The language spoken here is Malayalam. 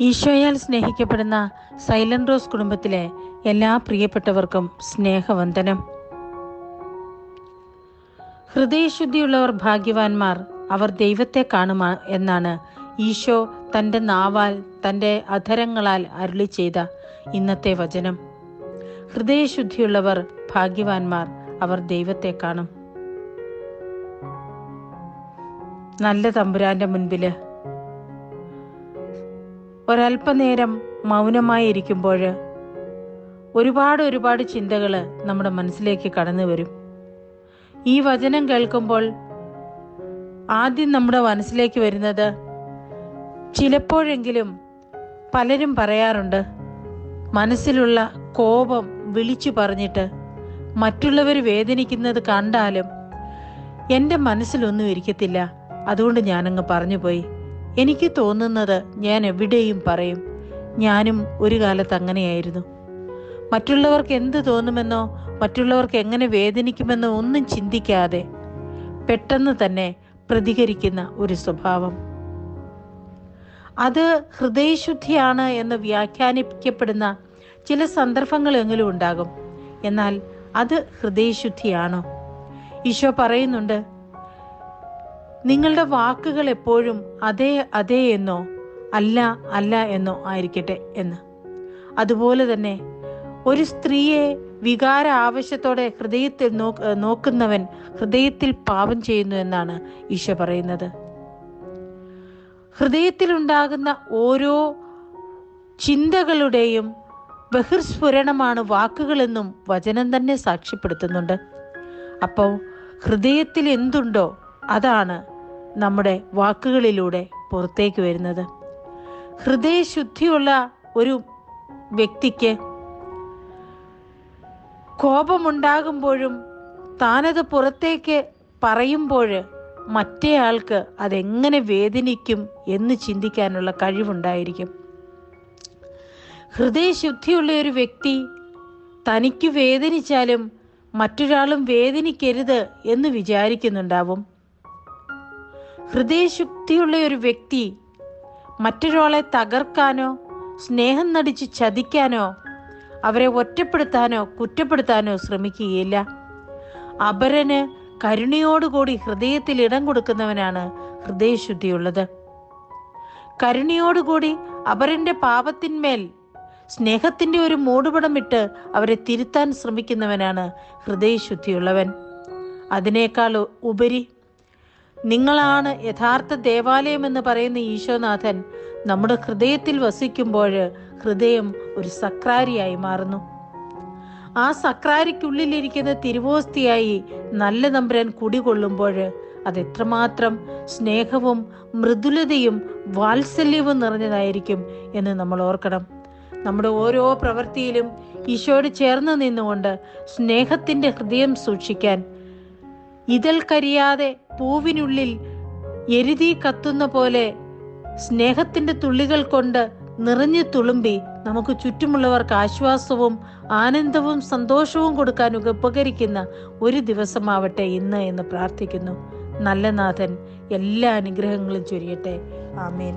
ഈശോയാൽ സ്നേഹിക്കപ്പെടുന്ന സൈലന്റ് റോസ് കുടുംബത്തിലെ എല്ലാ പ്രിയപ്പെട്ടവർക്കും സ്നേഹവന്ദനം. ഹൃദയശുദ്ധിയുള്ളവർ ഭാഗ്യവാന്മാർ അവർ ദൈവത്തെ കാണുമ എന്നാണ് ഈശോ തന്റെ നാവാൽ തന്റെ അധരങ്ങളാൽ അരുളി ചെയ്ത ഇന്നത്തെ വചനം. ഹൃദയശുദ്ധിയുള്ളവർ ഭാഗ്യവാന്മാർ അവർ ദൈവത്തെ കാണും. നല്ല തമ്പുരാന്റെ മുൻപിൽ ഒരല്പനേരം മൗനമായിരിക്കുമ്പോൾ ഒരുപാട് ഒരുപാട് ചിന്തകൾ നമ്മുടെ മനസ്സിലേക്ക് കടന്നു വരും. ഈ വചനം കേൾക്കുമ്പോൾ ആദ്യം നമ്മുടെ മനസ്സിലേക്ക് വരുന്നത് ചിലപ്പോഴെങ്കിലും പലരും പറയാറുണ്ട് മനസ്സിലുള്ള കോപം വിളിച്ചു പറഞ്ഞിട്ട് മറ്റുള്ളവർ വേദനിക്കുന്നത് കണ്ടാലും എന്റെ മനസ്സിലൊന്നും ഇരിക്കത്തില്ല. അതുകൊണ്ട് ഞാനങ്ങ് പറഞ്ഞുപോയി. എനിക്ക് തോന്നുന്നത് ഞാൻ എവിടെയും പറയും ഞാനും ഒരു കാലത്ത് അങ്ങനെയായിരുന്നു. മറ്റുള്ളവർക്ക് എന്ത് തോന്നുമെന്നോ മറ്റുള്ളവർക്ക് എങ്ങനെ വേദനിക്കുമെന്നോ ഒന്നും ചിന്തിക്കാതെ പെട്ടെന്ന് തന്നെ പ്രതികരിക്കുന്ന ഒരു സ്വഭാവം. അത് ഹൃദയശുദ്ധിയാണ് എന്ന് വ്യാഖ്യാനിക്കപ്പെടുന്ന ചില സന്ദർഭങ്ങളെങ്കിലും ഉണ്ടാകും. എന്നാൽ അത് ഹൃദയശുദ്ധിയാണോ? ഈശോ പറയുന്നുണ്ട് നിങ്ങളുടെ വാക്കുകൾ എപ്പോഴും അതേ അതേ എന്നോ അല്ല അല്ല എന്നോ ആയിരിക്കട്ടെ എന്ന്. അതുപോലെ തന്നെ ഒരു സ്ത്രീയെ വികാര ആവശ്യത്തോടെ ഹൃദയത്തിൽ നോക്കുന്നവൻ ഹൃദയത്തിൽ പാപം ചെയ്യുന്നു എന്നാണ് ഈശോ പറയുന്നത്. ഹൃദയത്തിലുണ്ടാകുന്ന ഓരോ ചിന്തകളുടെയും ബഹിർസ്ഫുരണമാണ് വാക്കുകളെന്നും വചനം തന്നെ സാക്ഷ്യപ്പെടുത്തുന്നുണ്ട്. അപ്പോൾ ഹൃദയത്തിൽ എന്തുണ്ടോ അതാണ് നമ്മുടെ വാക്കുകളിലൂടെ പുറത്തേക്ക് വരുന്നത്. ഹൃദയശുദ്ധിയുള്ള ഒരു വ്യക്തിക്ക് കോപമുണ്ടാകുമ്പോഴും താനത് പുറത്തേക്ക് പറയുമ്പോൾ മറ്റേ ആൾക്ക് അതെങ്ങനെ വേദനിക്കും എന്ന് ചിന്തിക്കാനുള്ള കഴിവുണ്ടായിരിക്കും. ഹൃദയശുദ്ധിയുള്ള ഒരു വ്യക്തി തനിക്ക് വേദനിച്ചാലും മറ്റൊരാളും വേദനിക്കരുത് എന്ന് വിചാരിക്കുന്നുണ്ടാവും. ഹൃദയശുദ്ധിയുള്ള ഒരു വ്യക്തി മറ്റൊരാളെ തകർക്കാനോ സ്നേഹം നടിച്ച് ചതിക്കാനോ അവരെ ഒറ്റപ്പെടുത്താനോ കുറ്റപ്പെടുത്താനോ ശ്രമിക്കുകയില്ല. അപരന് കരുണയോടുകൂടി ഹൃദയത്തിൽ ഇടം കൊടുക്കുന്നവനാണ് ഹൃദയശുദ്ധിയുള്ളത്. കരുണയോടുകൂടി അപരന്റെ പാപത്തിന്മേൽ സ്നേഹത്തിന്റെ ഒരു മൂടുപടമിട്ട് അവരെ തിരുത്താൻ ശ്രമിക്കുന്നവനാണ് ഹൃദയശുദ്ധിയുള്ളവൻ. അതിനേക്കാൾ ഉപരി നിങ്ങളാണ് യഥാർത്ഥ ദേവാലയം എന്ന് പറയുന്ന ഈശോനാഥൻ നമ്മുടെ ഹൃദയത്തിൽ വസിക്കുമ്പോൾ ഹൃദയം ഒരു സക്രാരിയായി മാറുന്നു. ആ സക്രാരിക്കുള്ളിലിരിക്കുന്ന തിരുവോസ്തിയായി നല്ല നമ്പരൻ കുടികൊള്ളുമ്പോൾ അത് എത്രമാത്രം സ്നേഹവും മൃദുലതയും വാത്സല്യവും നിറഞ്ഞതായിരിക്കും എന്ന് നമ്മൾ ഓർക്കണം. നമ്മുടെ ഓരോ പ്രവൃത്തിയിലും ഈശോയോട് ചേർന്ന് നിന്നുകൊണ്ട് സ്നേഹത്തിന്റെ ഹൃദയം സൂക്ഷിക്കാൻ ഇതൾ കരിയാതെ പൂവിനുള്ളിൽ എരുതി കത്തുന്ന പോലെ സ്നേഹത്തിന്റെ തുള്ളികൾ കൊണ്ട് നിറഞ്ഞു തുളുമ്പി നമുക്ക് ചുറ്റുമുള്ളവർക്ക് ആശ്വാസവും ആനന്ദവും സന്തോഷവും കൊടുക്കാൻ ഉപകരിക്കുന്ന ഒരു ദിവസമാവട്ടെ ഇന്ന് എന്ന് പ്രാർത്ഥിക്കുന്നു. നല്ല നാഥൻ എല്ലാ അനുഗ്രഹങ്ങളും ചൊരിയട്ടെ. ആമേൻ.